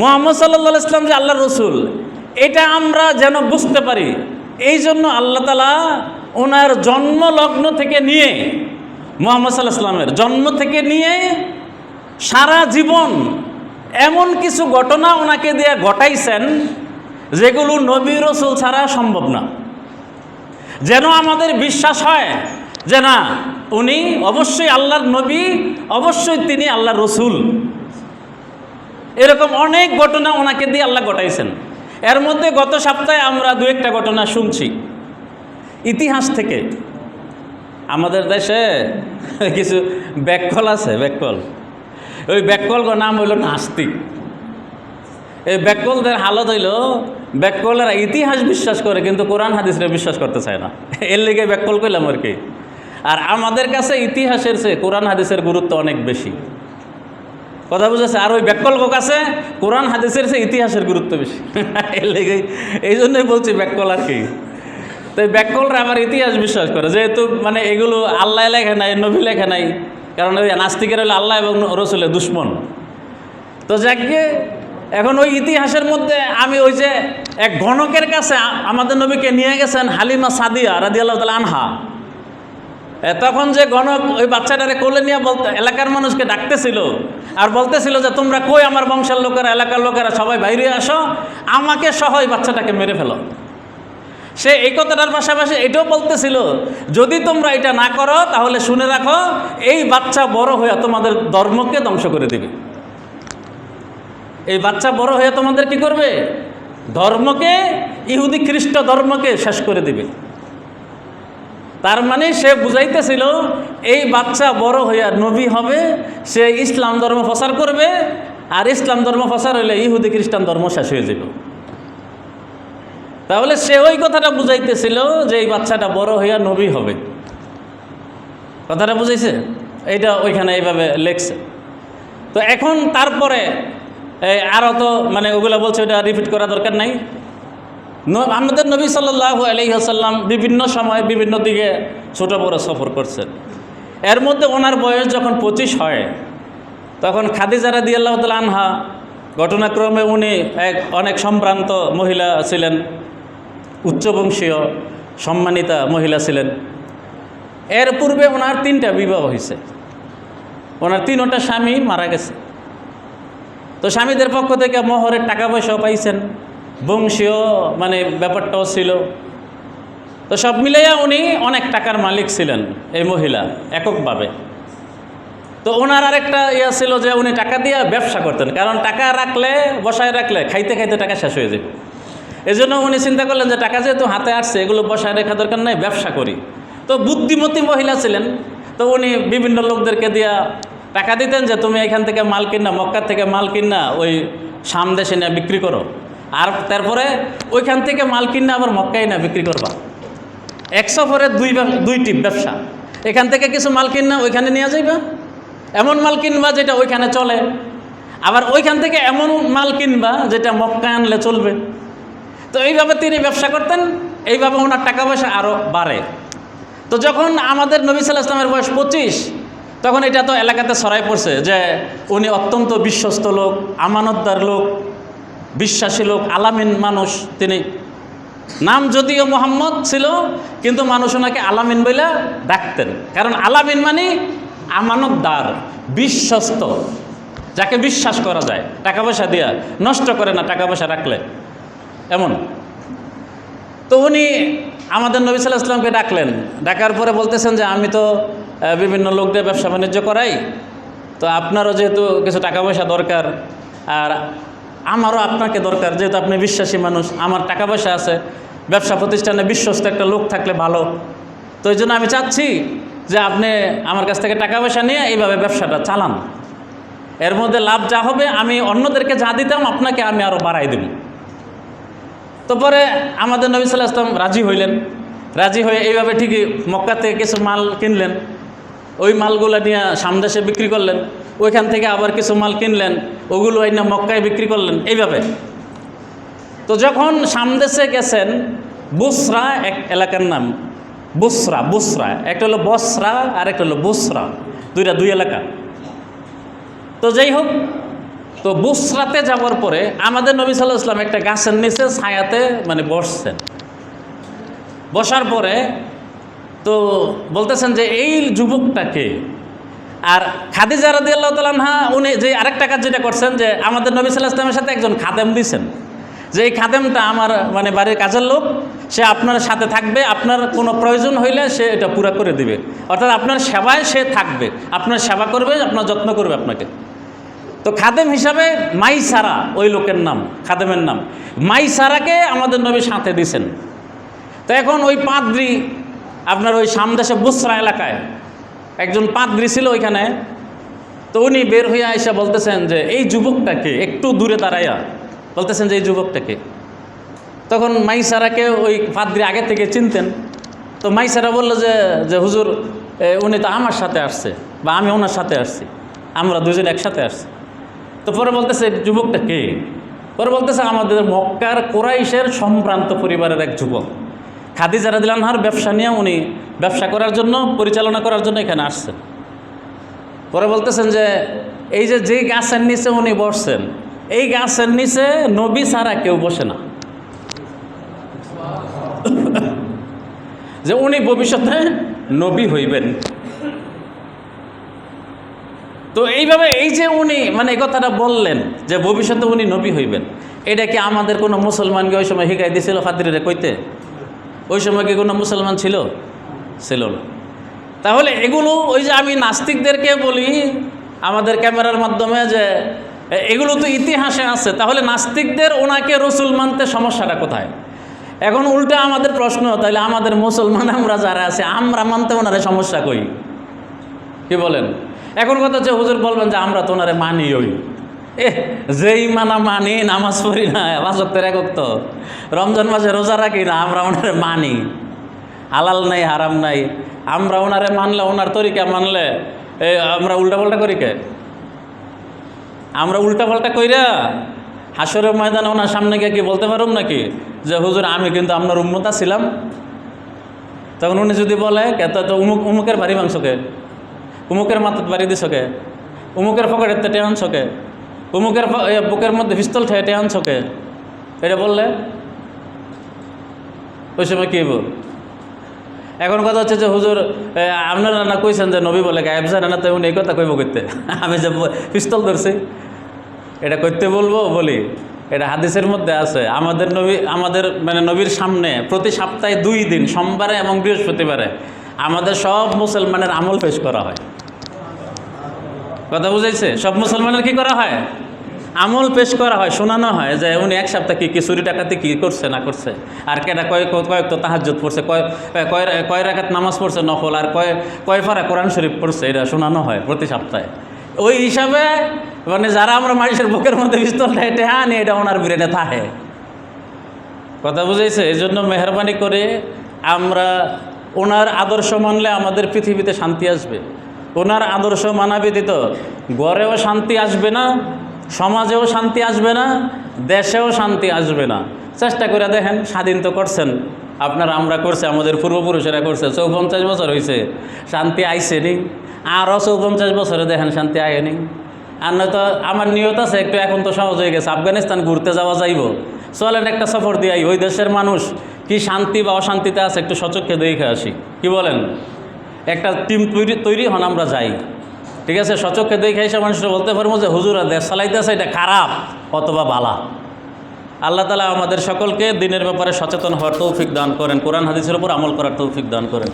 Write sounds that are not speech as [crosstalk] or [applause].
মোহাম্মদ সাল্লা ইসলাম যে আল্লাহ রসুল, এটা আমরা যেন বুঝতে পারি। এই জন্য আল্লাহ তালা ওনার জন্ম লগ্ন থেকে নিয়ে মোহাম্মদ সাল্লাহ ইসলামের জন্ম থেকে নিয়ে সারা জীবন এমন কিছু ঘটনা ওনাকে দিয়ে ঘটাইছেন যেগুলো নবী রসুল ছাড়া সম্ভব না। যেন আমাদের বিশ্বাস হয় যে না, উনি অবশ্যই আল্লাহর নবী, অবশ্যই তিনি আল্লাহর রসুল। এরকম অনেক ঘটনা ওনাকে দিয়ে আল্লাহ ঘটাইছেন। এর মধ্যে গত সপ্তাহে আমরা দু একটা ঘটনা শুনছি। ইতিহাস থেকে। আমাদের দেশে কিছু ব্যাককল আছে, ব্যাককল। ওই ব্যাককল নাম হইল নাস্তিক। এই ব্যাককলদের হালত হইল, ব্যাককলেরা ইতিহাস বিশ্বাস করে, কিন্তু কোরআন হাদিসরা বিশ্বাস করতে চায় না। এর লেগে ব্যাককল কইলাম আর কি। আর আমাদের কাছে ইতিহাসের চেয়ে কোরআন হাদিসের গুরুত্ব অনেক বেশি। কথা বুঝেছে? আর ওই ব্যাককল্প কাছে কোরআন, হাদিসের চেয়ে ইতিহাসের গুরুত্ব বেশি। [laughs] লেগে এই জন্যই বলছি ব্যাককল আর কি। তো এই ব্যাককলরা আবার ইতিহাস বিশ্বাস করে। যেহেতু মানে এগুলো আল্লাহ লেখে নাই, নবী লেখে নাই, কারণ ওই নাস্তিকের হলো আল্লাহ এবং রসুলের দুশ্মন। তো যাকে এখন ওই ইতিহাসের মধ্যে আমি ওই যে এক গণকের কাছে আমাদের নবীকে নিয়ে গেছেন হালিমা সাদিয়া রাদি আল্লাহ তালা আনহা। তখন যে গণক ওই বাচ্চাটারে কোলে নিয়ে বলতে এলাকার মানুষকে ডাকতেছিল আর বলতেছিল যে, তোমরা কই আমার বংশের লোকেরা, এলাকার লোকেরা, সবাই বাইরে আসো, আমাকে সহ এই বাচ্চাটাকে মেরে ফেলো। সে এই কথাটার পাশাপাশি এটাও বলতেছিল, যদি তোমরা এটা না করো, তাহলে শুনে রাখো, এই বাচ্চা বড় হয়ে তোমাদের ধর্মকে ধ্বংস করে দেবে। এই বাচ্চা বড় হয়ে তোমাদের কি করবে? ধর্মকে, ইহুদি খ্রিস্ট ধর্মকে শেষ করে দিবে। তার মানে সে বুঝাইতেছিল, এই বাচ্চা বড় হইয়া নবী হবে, সে ইসলাম ধর্ম প্রচার করবে, আর ইসলাম ধর্ম প্রচার হইলে ইহুদি খ্রিস্টান ধর্ম শেষ হয়ে যাবে। তাহলে সে ওই কথাটা বুঝাইতেছিল যে এই বাচ্চাটা বড় হইয়া নবী হবে। কথাটা বুঝাইছে? এইটা ওইখানে এইভাবে লেখছে। তো এখন তারপরে আরও তো মানে ওগুলো বলছে ওটা রিপিট করা দরকার নাই। আমাদের নবী সাল্লাহ আলহিহাসাল্লাম বিভিন্ন সময় বিভিন্ন দিকে ছোট বড় সফর করছেন। এর মধ্যে ওনার বয়স যখন পঁচিশ হয়, তখন খাদিজা রাদি আল্লাহ তালা আনহা, ঘটনাক্রমে উনি এক অনেক সম্ভ্রান্ত মহিলা ছিলেন, উচ্চবংশীয় সম্মানিতা মহিলা ছিলেন। এর পূর্বে ওনার তিনটা বিবাহ হয়েছে ওনার তিনটা স্বামী মারা গেছে। তো স্বামীদের পক্ষ থেকে মোহরের টাকা পয়সাও পাইছেন। বংশীয় মানে ব্যাপারটাও ছিল। তো সব মিলাইয়া উনি অনেক টাকার মালিক ছিলেন এই মহিলা, এককভাবে। তো ওনার আরেকটা ইয়া ছিল যে উনি টাকা দিয়ে ব্যবসা করতেন, কারণ টাকা রাখলে, বসায় রাখলে খাইতে খাইতে টাকা শেষ হয়ে যাবে এই জন্য উনি চিন্তা করলেন যে টাকা যেহেতু হাতে আসছে, এগুলো বসায় রেখা দরকার নাই, ব্যবসা করি। তো বুদ্ধিমতী মহিলা ছিলেন, তো উনি বিভিন্ন লোকদেরকে দিয়া টাকা দিতেন যে, তুমি এখান থেকে মাল কিনা মক্কার থেকে মাল কিনা ওই সাম দেশে নিয়ে বিক্রি করো। আর তারপরে ওইখান থেকে মাল কিনা আবার মক্কায় না বিক্রি করবা। এক সফরে দুই দুইটি ব্যবসা। এখান থেকে কিছু মাল কিনা ওইখানে নিয়ে যাইবা। এমন মাল কিনবা যেটা ওইখানে চলে। আবার ওইখান থেকে এমন মাল কিনবা যেটা মক্কা আনলে চলবে। তো এইভাবে তিনি ব্যবসা করতেন, এইভাবে ওনার টাকা পয়সা আরও বাড়ে। তো যখন আমাদের নবী সাল্লাহ ইসলামের বয়স পঁচিশ, তখন এটা তো এলাকাতে ছড়াই পড়ছে যে উনি অত্যন্ত বিশ্বস্ত লোক, আমানতদার লোক বিশ্বাসী লোক, আলামিন মানুষ তিনি। নাম যদিও মোহাম্মদ ছিল, কিন্তু মানুষ ওনাকে আলামিন বলে ডাকতেন। কারণ আলামিন মানে আমানতদার, বিশ্বস্ত। যাকে বিশ্বাস করা যায়, টাকা পয়সা দিয়া, নষ্ট করে না টাকা পয়সা রাখলে। এমন। তো উনি আমাদের নবী সাল্লাহ ইসলামকে ডাকলেন। ডাকার পরে বলতেছেন যে, আমি তো বিভিন্ন লোকদের ব্যবসা বাণিজ্য করাই। তো আপনারও যেহেতু কিছু টাকা পয়সা দরকার, আর আমারও আপনাকে দরকার, যেহেতু আপনি বিশ্বাসী মানুষ, আমার টাকা পয়সা আছে, ব্যবসা প্রতিষ্ঠানে বিশ্বস্ত একটা লোক থাকলে ভালো। তো এই জন্য আমি চাচ্ছি যে আপনি আমার কাছ থেকে টাকা পয়সা নিয়ে এইভাবে ব্যবসাটা চালান। এর মধ্যে লাভ যা হবে, আমি অন্যদেরকে যা দিতাম, আপনাকে আমি আরও বাড়াই দেব। তো পরে আমাদের নবী সাল্লাহ আসলাম রাজি হইলেন। রাজি হয়ে এইভাবে ঠিকই মক্কা থেকে কিছু মাল কিনলেন। ওই মালগুলো নিয়ে সামদেশে বিক্রি করলেন। ওইখান থেকে আবার কিছু মাল কিনলেন। ওগুলো এনে মক্কায় বিক্রি করলেন। এইভাবে। তো যখন সামদেশে গেছেন, বুসরা এক এলাকার নাম। বুসরা বুসরা। একটা হলো বসরা আর একটা হলো বুসরা। দুইটা, দুই এলাকা। তো যাই হোক, তো বুসরাতে যাওয়ার পরে আমাদের নবী সাল্লাহ ইসলাম একটা গাছের নিচে ছায়াতে মানে বসছেন। বসার পরে তো বলতেছেন যে, এই যুবকটাকে আর খাদিজা রাদি আল্লাহ তালাহা উনি যে আরেকটা কাজ যেটা করছেন যে আমাদের নবী সাল্লাহ ইসলামের সাথে একজন খাদেম দিছেন। যে এই খাদেমটা আমার মানে বাড়ির কাজের লোক, সে আপনার সাথে থাকবে, আপনার কোনো প্রয়োজন হইলে সে এটা পুরা করে দিবে। অর্থাৎ আপনার সেবায় সে থাকবে, আপনার সেবা করবে, আপনার যত্ন করবে আপনাকে। তো খাদেম হিসাবে মাই সারা ওই লোকের নাম, খাদেমের নাম। মাই সারাকে আমাদের নবী সাথে দিছেন। তো এখন ওই পাদ্রি, আপনার ওই সামদেশে বুসরা এলাকায় একজন পাদ্রি ছিল ওইখানে, তো উনি বের হইয়া এসে বলতেছেন যে, এই যুবকটাকে একটু দূরে দাঁড়াইয়া বলতেছেন যে, এই যুবকটাকে তখন মাইসারাকে ওই পাদ্রি আগে থেকে চিনতেন। তো মাইসারা বলল যে যে হুজুর উনি তো আমার সাথে আসছে বা আমি ওনার সাথে আসছি, আমরা দুজন একসাথে আসছি। তো পরে বলতেছে, যুবকটা কে? পরে বলতেছে, আমাদের মক্কার কোরাইশের সম্ভ্রান্ত পরিবারের এক যুবক। খাদিজা রাদিলানহার ব্যবসা নিয়ে উনি ব্যবসা করার জন্য, পরিচালনা করার জন্য এখানে আসছেন। পরে বলতেছেন যে, এই যে যেই গাছের নিচে উনি বসছেন, এই গাছের নিচে নবী ছাড়া কেউ বসে না। যে উনি ভবিষ্যতে নবী হইবেন। তো এইভাবে এই যে উনি মানে এই কথাটা বললেন যে ভবিষ্যতে উনি নবী হইবেন, এটা কি আমাদের কোনো মুসলমানকে ওই সময় শিখাই দিয়েছিল ফাদ্রিরে কইতে? ওই সময় কি কোনো মুসলমান ছিল? ছিল না তাহলে এগুলো ওই যে আমি নাস্তিকদেরকে বলি, আমাদের ক্যামেরার মাধ্যমে যে এগুলো তো ইতিহাসে আছে। তাহলে নাস্তিকদের ওনাকে রসুল মানতে সমস্যাটা কোথায়? এখন উল্টা আমাদের প্রশ্ন তাহলে আমাদের মুসলমান আমরা যারা আছে, আমরা মানতে ওনারে সমস্যা কই? কি বলেন? এখন কথা হচ্ছে হুজুর বলবেন যে, আমরা তো ওনারে মানি ওই এ, যেই মানা মানি, নামাজ পড়ি না বাসক্তের একক তো রমজান মাসে রোজা রাখি না, আমরা ওনারে মানি। হালাল নাই, হারাম নাই। আমরা ওনারে মানলে, ওনার তরিকা মানলে, এ, আমরা উল্টাপাল্টা করি কে? আমরা উল্টাপাল্টা কইরা হাসরের ময়দানে ওনার সামনে গিয়ে কি বলতে পারুম নাকি? যে, হুজুর, আমি কিন্তু আপনার উন্মতা ছিলাম তখন উনি যদি বলে, কে, তো উমুক, উমুকের ভারী মাংসকে উমুকের মাথাত বাড়ি দিছকে উমুকের পকেটের টেটে আনছকে উমুকের বুকের মধ্যে পিস্তল ঠেটে আনছকে এটা বললে, ওই সময় কী বল এখন কথা হচ্ছে যে হুজুর আপনারা না কইছেন যে নবী বলে গায়েব জানে না এই কথা কইব করতে [laughs] আমি যে পিস্তল ধরছি। এটা করতে বলব, বলি। এটা হাদিসের মধ্যে আছে। আমাদের নবী, আমাদের মানে নবীর সামনে প্রতি সপ্তাহে দুই দিন, সোমবারে এবং বৃহস্পতিবারে আমাদের সব মুসলমানের আমল পেশ করা হয়। কথা বুঝাইছে? সব মুসলমানের কি করা হয়? আমল পেশ করা হয়, শোনানো হয় যে উনি এক সপ্তাহ কি কি চুরি টাকাতে কি করছে, না করছে? আর কেটা কয় কয়েক তো তাহাজ্জুদ পড়ছে, কয় কয় রাখাত নামাজ পড়ছে নফল, আর কয় কয় ফারা কোরআন শরীফ পড়ছে, এটা শোনানো হয় প্রতি সপ্তাহে। ওই হিসাবে মানে যারা আমরা মানুষের বুকের মধ্যে পিস্তল ঠেটে আনি, এটা ওনার বিরেনে থাকে। কথা বুঝেছে? এই জন্য মেহরবানি করে আমরা ওনার আদর্শ মানলে আমাদের পৃথিবীতে শান্তি আসবে। ওনার আদর্শ মানা ব্যতীত গড়েও শান্তি আসবে না সমাজেও শান্তি আসবে না, দেশেও শান্তি আসবে না। চেষ্টা করে দেখেন, স্বাধীন তো করছেন। আপনারা, আমরা করছে, আমাদের পূর্বপুরুষেরা করছে। চৌপঞ্চাশ বছর হয়েছে শান্তি আইসে নি আরও চৌপঞ্চাশ বছরে দেখেন, শান্তি আয়নি। আর নয়তো আমার নিয়ত আছে, একটু এখন তো সহজ হয়ে গেছে। আফগানিস্তান ঘুরতে যাওয়া যাইব। চলেন একটা সফর দিয়ে ওই দেশের মানুষ কি শান্তি বা অশান্তিতে আছে, একটু সচক্ষে দেখে আসি। কি বলেন? একটা টিম তৈরি তৈরি হন, আমরা যাই। ঠিক আছে, সচক্ষে দেখে এসে মানুষরা বলতে পারব যে, হুজুরা দেশ চালাইতেছে, এটা খারাপ, অথবা বালা। আল্লাহ তালা আমাদের সকলকে দিনের ব্যাপারে সচেতন হওয়ার তৌফিক দান করেন, কোরআন, হাদিসের উপর আমল করার তৌফিক দান করেন।